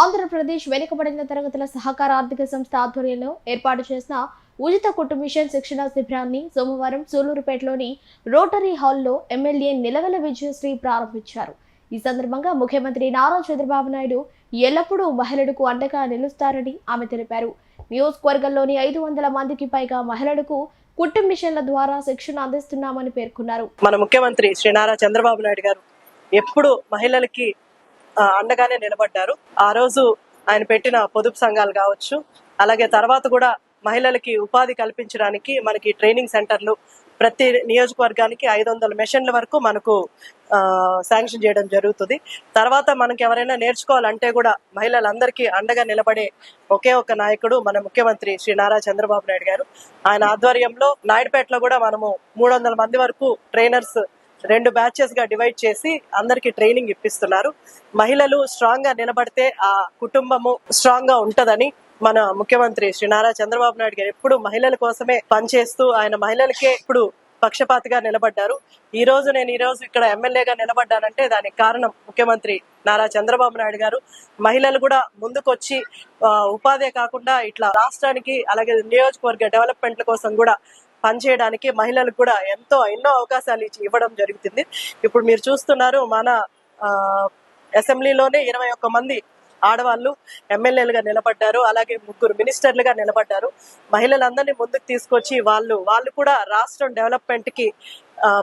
ఆంధ్రప్రదేశ్ వెనుకబడిన తరగతుల సహకార ఆర్థిక సంస్థ ఆధ్వర్యంలో ఏర్పాటు చేసిన ఉచిత కుటుంబ మిషన్ శిక్షణ శిబిరాన్ని సోమవారం సూలూరుపేటలోని రోటరీ హాల్లో ఎమ్మెల్యే నిలవెల విజయశ్రీ ప్రారంభించారు. ఈ సందర్భంగా ముఖ్యమంత్రి నారా చంద్రబాబు నాయుడు ఎల్లప్పుడూ మహిళలకు అండగా నిలుస్తారని ఆమె తెలిపారు. నియోజకవర్గంలోని ఐదు వందల మందికి పైగా మహిళలకు కుటుంబ మిషన్ల ద్వారా శిక్షణ అందిస్తున్నామని పేర్కొన్నారు. మన ముఖ్యమంత్రి శ్రీ నారా చంద్రబాబు నాయుడు గారు ఎప్పుడు మహిళలకి అండగానే నిలబడ్డారు. ఆ రోజు ఆయన పెట్టిన పొదుపు సంఘాలు కావచ్చు అలాగే తర్వాత కూడా మహిళలకి ఉపాధి కల్పించడానికి మనకి ట్రైనింగ్ సెంటర్లు ప్రతి నియోజకవర్గానికి ఐదు వందల మెషిన్ల వరకు మనకు ఆ, శాంక్షన్ చేయడం జరుగుతుంది. తర్వాత మనకి ఎవరైనా నేర్చుకోవాలంటే కూడా మహిళలందరికీ అండగా నిలబడే ఒకే ఒక నాయకుడు మన ముఖ్యమంత్రి శ్రీ నారా చంద్రబాబు నాయుడు గారు. ఆయన ఆధ్వర్యంలో నాయుడుపేటలో కూడా మనము మూడు వందల మంది వరకు ట్రైనర్స్ రెండు బ్యాచెస్గా డివైడ్ చేసి అందరికి ట్రైనింగ్ ఇప్పిస్తున్నారు. మహిళలు స్ట్రాంగ్గా నిలబడితే ఆ కుటుంబము స్ట్రాంగ్గా ఉంటదని మన ముఖ్యమంత్రి శ్రీ నారా చంద్రబాబు నాయుడు గారు ఎప్పుడు మహిళల కోసమే పనిచేస్తూ ఆయన మహిళలకే ఇప్పుడు పక్షపాతిగా నిలబడ్డారు. ఈ రోజు నేను ఈ రోజు ఇక్కడ ఎమ్మెల్యేగా నిలబడ్డానంటే దానికి కారణం ముఖ్యమంత్రి నారా చంద్రబాబు నాయుడు గారు. మహిళలు కూడా ముందుకొచ్చి ఉపాధి కాకుండా ఇట్లా రాష్ట్రానికి అలాగే నియోజకవర్గ డెవలప్మెంట్ల కోసం కూడా పనిచేయడానికి మహిళలకు కూడా ఎంతో ఎన్నో అవకాశాలు ఇచ్చి ఇవ్వడం జరుగుతుంది. ఇప్పుడు మీరు చూస్తున్నారు మన ఆ, అసెంబ్లీలోనే ఇరవై ఒక్క మంది ఆడవాళ్ళు ఎమ్మెల్యేలుగా నిలబడ్డారు. అలాగే ముగ్గురు మినిస్టర్లుగా నిలబడ్డారు. మహిళలందరినీ ముందుకు తీసుకొచ్చి వాళ్ళు వాళ్ళు కూడా రాష్ట్రం డెవలప్మెంట్కి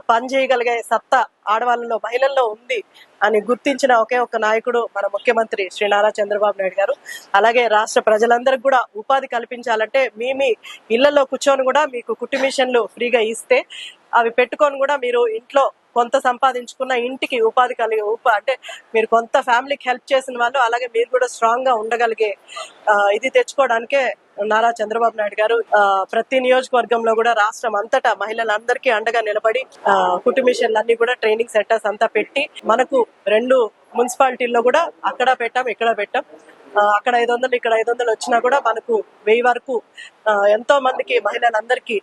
పని చేయగలిగే సత్తా ఆడవాళ్ళలో మహిళల్లో ఉంది అని గుర్తించిన ఒకే ఒక నాయకుడు మన ముఖ్యమంత్రి శ్రీ నారా చంద్రబాబు నాయుడు గారు. అలాగే రాష్ట్ర ప్రజలందరికీ కూడా ఉపాధి కల్పించాలంటే మీ మీ ఇళ్ళలో కూర్చొని కూడా మీకు కుట్టు మిషన్లు ఫ్రీగా ఇస్తే అవి పెట్టుకొని కూడా మీరు ఇంట్లో కొంత సంపాదించుకున్న ఇంటికి ఉపాధి కలిగే ఉప అంటే మీరు కొంత ఫ్యామిలీకి హెల్ప్ చేసిన వాళ్ళు అలాగే మీరు కూడా స్ట్రాంగ్గా ఉండగలిగే ఇది తెచ్చుకోవడానికే నారా చంద్రబాబు నాయుడు గారు ఆ, ప్రతి నియోజకవర్గంలో కూడా రాష్ట్రం అంతటా మహిళలందరికీ అండగా నిలబడి ఆ, కుటుంబ కూడా ట్రైనింగ్ సెంటర్స్ అంతా పెట్టి మనకు రెండు మున్సిపాలిటీల్లో కూడా అక్కడ పెట్టాం ఇక్కడ పెట్టాం. అక్కడ ఐదు వందలు ఇక్కడ ఐదు వందలు వచ్చినా కూడా మనకు వెయ్యి వరకు ఎంతో మందికి మహిళలందరికీ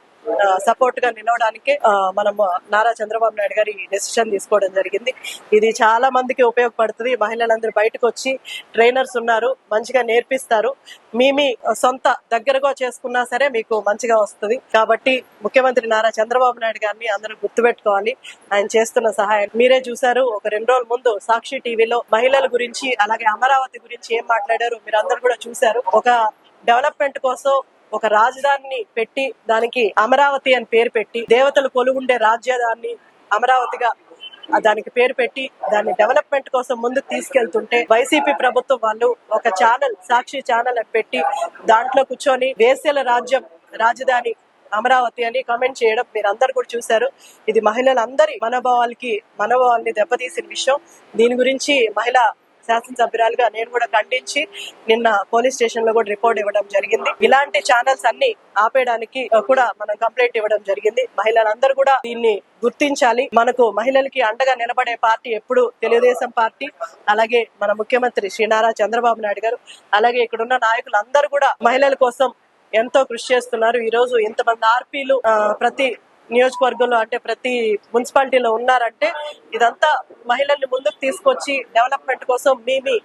సపోర్ట్గా నిలవడానికి మనం నారా చంద్రబాబు నాయుడు గారి డెసిషన్ తీసుకోవడం జరిగింది. ఇది చాలా మందికి ఉపయోగపడుతుంది. మహిళలందరూ బయటకు వచ్చి ట్రైనర్స్ ఉన్నారు మంచిగా నేర్పిస్తారు. మీ మీ సొంత దగ్గరగా చేసుకున్నా సరే మీకు మంచిగా వస్తుంది. కాబట్టి ముఖ్యమంత్రి నారా చంద్రబాబు నాయుడు గారిని అందరూ గుర్తుపెట్టుకోవాలి. ఆయన చేస్తున్న సహాయం. మీరే చూసారు ఒక రెండు రోజుల ముందు సాక్షి టీవీలో మహిళల గురించి అలాగే అమరావతి గురించి ఏం మాట్లాడారు మీరు అందరు కూడా చూసారు ఒక డెవలప్మెంట్ కోసం ఒక రాజధానిని పెట్టి దానికి అమరావతి అని పేరు పెట్టి దేవతలు కొలువుండే రాజ్యదాన్ని అమరావతిగా దానికి పేరు పెట్టి దాన్ని డెవలప్మెంట్ కోసం ముందుకు తీసుకెళ్తుంటే వైసీపీ ప్రభుత్వం వాళ్ళు ఒక ఛానల్ సాక్షి ఛానల్ అని పెట్టి దాంట్లో కూర్చొని వేసేల రాజ్యం రాజధాని అమరావతి అని కామెంట్ చేయడం మీరు అందరు కూడా చూశారు. ఇది మహిళలందరి మనోభావాలకి మనోభావాల్ని దెబ్బతీసిన విషయం. దీని గురించి మహిళ శాసనసభ్యురాలుగా నేను కూడా ఖండించి నిన్న పోలీస్ స్టేషన్లో కూడా రిపోర్ట్ ఇవ్వడం జరిగింది. ఇలాంటి ఛానల్స్ అన్ని ఆపేయడానికి కూడా మనం కంప్లైంట్ ఇవ్వడం జరిగింది. మహిళలందరూ కూడా దీన్ని గుర్తించాలి. మనకు మహిళలకి అండగా నిలబడే పార్టీ ఎప్పుడు తెలుగుదేశం పార్టీ అలాగే మన ముఖ్యమంత్రి శ్రీ నారా చంద్రబాబు నాయుడు గారు అలాగే ఇక్కడున్న నాయకులు నాయకులందరూ కూడా మహిళల కోసం ఎంతో కృషి చేస్తున్నారు. ఈ రోజు ఇంతమంది ఆర్పీలు ప్రతి నియోజకవర్గంలో అంటే ప్రతి మున్సిపాలిటీలో ఉన్నారంటే ఇదంతా మహిళల్ని ముందుకు తీసుకొచ్చి డెవలప్మెంట్ కోసం మీ మీ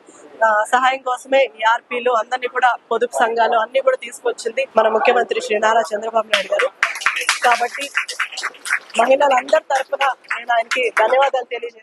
సహాయం కోసమే ఈ ఆర్పీలు అందరినీ కూడా పొదుపు సంఘాలు అన్ని కూడా తీసుకొచ్చింది మన ముఖ్యమంత్రి శ్రీ నారా చంద్రబాబు నాయుడు గారు. కాబట్టి మహిళలందరి తరఫున నేను ఆయనకి ధన్యవాదాలు తెలియజేస్తాను